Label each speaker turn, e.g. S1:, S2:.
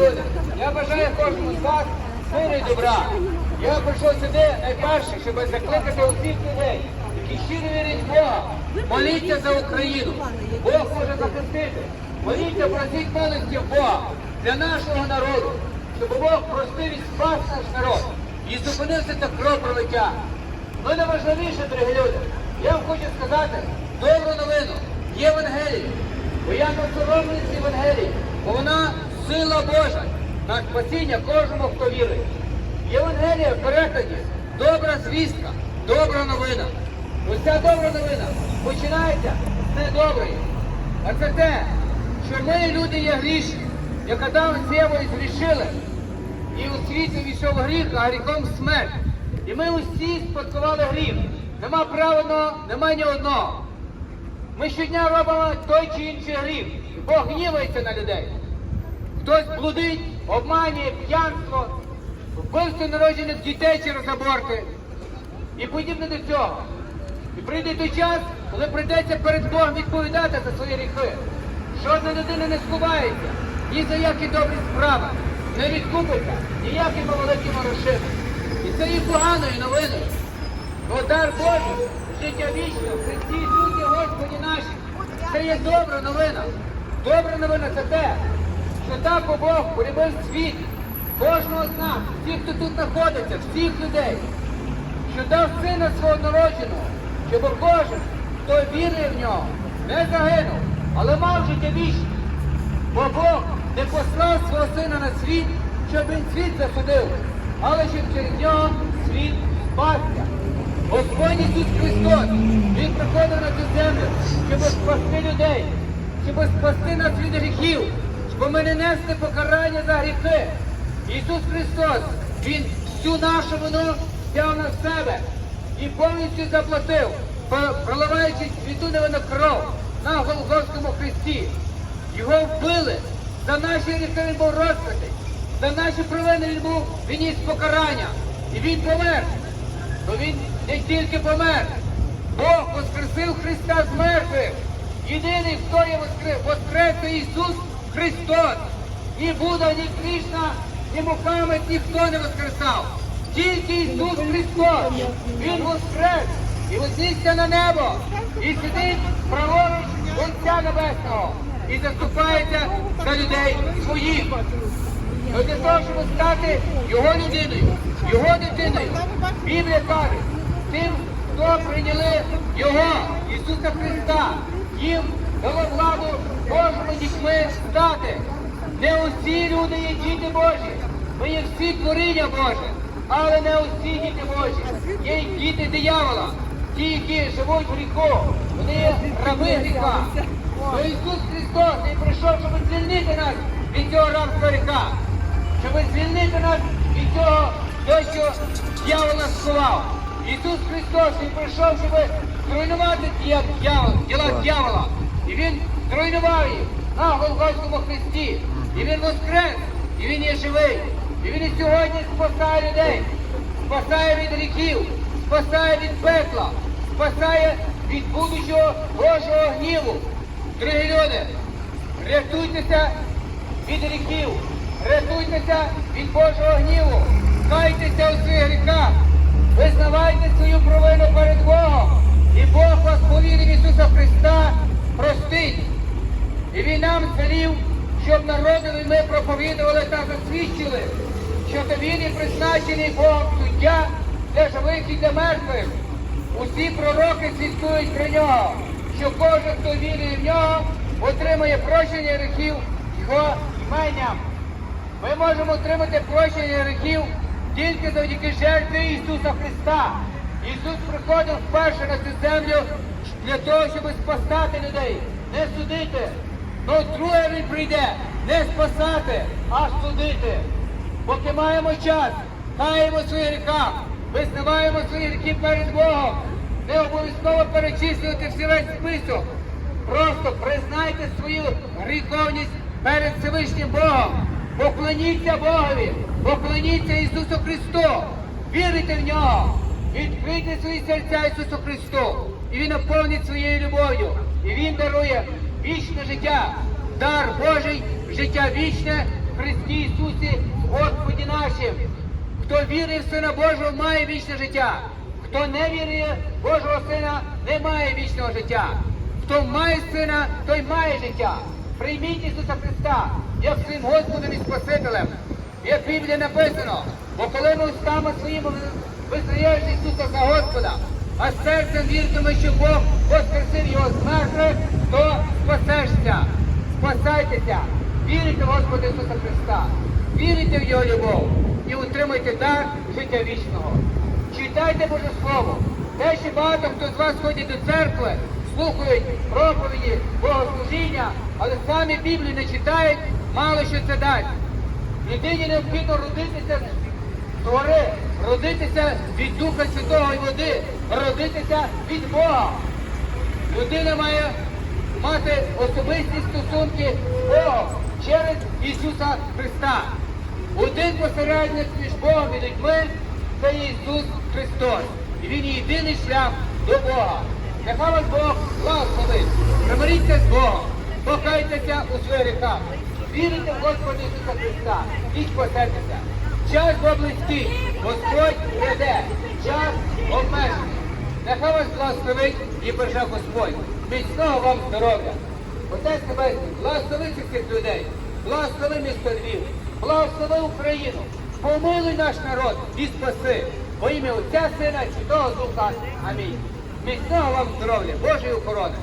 S1: Люди. Я бажаю кожному з вас миру і добра. Я прийшов сюди найперше, щоб закликати усіх людей, які щиро вірять в Бога. Моліться за Україну. Бог може захистити. Моліться, просіть милості Бога для нашого народу, щоб Бог простив і спас наш народ. І зупинився це кровопролиття. Ну найважливіше, дорогі люди, я вам хочу сказати добру новину. Є Євангеліє. Бо я не соромлюсь Євангелії, бо вона сила Божа на спасіння кожному, хто вірить. Євангелія в перекладі добра звістка, добра новина. Ось ця добра новина починається з недоброї. А це те, що ми, люди, є грішні, як Адам з Євою зрішили. І у світі війшов гріх, а гріхом смерть. І ми усі спадкували гріх. Нема правильного, нема ні одного. Ми щодня робимо той чи інший гріх. Бог гнівається на людей. Хтось блудить, обманює, п'янство, вбивство народжених дітей через аборти і подібне до цього. І прийде той час, коли прийдеться перед Богом відповідати за свої гріхи. Жодна людина не сховається ні за які добрі справи, не відкупиться ніякими великими грошима. І це є поганою новиною. Бо дар Божий, життя вічне, в Христі Ісусі Господі наші. Це є добра новина. Добра новина це те, що так Бог полюбив світ, кожного з нас, всіх, хто тут знаходиться, всіх людей, що дав сина свого народженого, щоб кожен, хто вірує в нього, не загинув, але мав життя вічне. Бо Бог не послав свого сина на світ, щоб він світ засудив, але щоб через нього світ спасся. Господь Ісус Христос, Він приходив на цю землю, щоб спасти людей, щоб спасти нас від гріхів, щоб ми не несли покарання за гріхи. Ісус Христос, Він всю нашу вину взяв на себе і повністю заплатив, проливаючи святу невинну кров на Голгофському Христі. Його вбили, за наші гріхи він був розпитий, за наші провини він був виніс покарання. І він помер. То він не тільки помер. Бог воскресив Христа з мертвих. Єдиний, хто є воскрес, воскрес Ісус Христос. Ні Будда, ні Кришна, ні Мухаммед, ніхто не воскресав. Тільки Ісус Христос. Він воскрес і вознісся на небо. І сидить праворуч Отця Небесного. І заступається за людей своїх. Ну, для того, щоб стати його людиною, його дитиною. Біблія каже, тим, хто прийняли його, Ісуса Христа, їм дало владу Божими дітьми стати. Не усі люди є діти Божі, ми є всі творіння Боже, але не усі діти Божі. Є й діти диявола, ті, які живуть в гріху, вони є раби гріха. То Ісус Христос Він прийшов, щоб звільнити нас від цього рабства гріха щоб звільнити нас від цього, того, що дьявол нас сховав. Ісус Христос Він прийшов, щоб зруйнувати діла дьявола. І Він зруйнував їх на Голгофському Христі. І Він воскрес, і Він є живий. І Він і сьогодні спасає людей, спасає від гріхів, спасає від пекла, спасає від будущого Божого гніву. Дорогі люди, рятуйтеся від гріхів, рятуйтеся від Божого гніву, кайтеся у своїх гріхах, визнавайте свою провину перед Богом, і Бог вас по вірі в Ісуса Христа простить. І Він нам звелів, щоб народили ми проповідували та засвідчили, що то він і призначений Богом суддя для живих і для мертвих. Усі пророки свідкують про нього, що кожен, хто вірує в нього, отримає прощення гріхів його іменням. Ми можемо отримати прощення гріхів тільки завдяки жертві Ісуса Христа. Ісус приходив вперше на цю землю для того, щоб спасати людей, не судити. Ну, друге він прийде не спасати, а судити. Поки маємо час, каємо свої гріха, визнаваємо свої гріхи перед Богом. Не обов'язково перечислювати всі весь список. Просто признайте свою гріховність перед Всевишнім Богом. Поклоніться Богові, поклоніться Ісусу Христу, вірите в нього, відкрийте свої серця Ісусу Христу, і Він наповнить своєю любов'ю, і Він дарує вічне життя, дар Божий, життя вічне Христі Ісусі, Господі нашим. Хто вірить в Сина Божого, має вічне життя. Хто не вірує Божого Сина, не має вічного життя. Хто має сина, той має життя. Прийміть Ісуса Христа, як своїм Господом і Спасителем. Як в Біблії написано, бо коли ми устами своїми визнаєш Ісуса за Господа, а серцем віритиме, що Бог воскресив його з мертвих, то спасешся. Спасайтеся, вірите в Господа Ісуса Христа, вірите в Його любов і утримуйте дар життя вічного. Читайте Боже Слово. Те, що багато хто з вас ходить до церкви, слухають проповіді, богослужіння, але самі Біблію не читають, мало що це дасть. Людині необхідно родитися з гори, родитися від Духа Святого і води, родитися від Бога. Людина має мати особисті стосунки з Богом через Ісуса Христа. Один посередник між Богом і людьми це Ісус Христос. І Він єдиний шлях до Бога. Нехай вас Бог благословить. Примиріться з Богом, покайтеся у своїх гріхах. Вірите в Господа Ісуса Христа і спасетеся. Час бо близький, Господь веде, час обмежений. Нехай вас благословить і береже Господь. Міцного вам здоров'я. Отець Небесний, благослови цих людей, благослови місто Львів, благослови Україну, помилуй наш народ і спаси. Во ім'я Отця Сина, Святого Духа. Амінь. Міцного вам здоров'я, Божої охорони.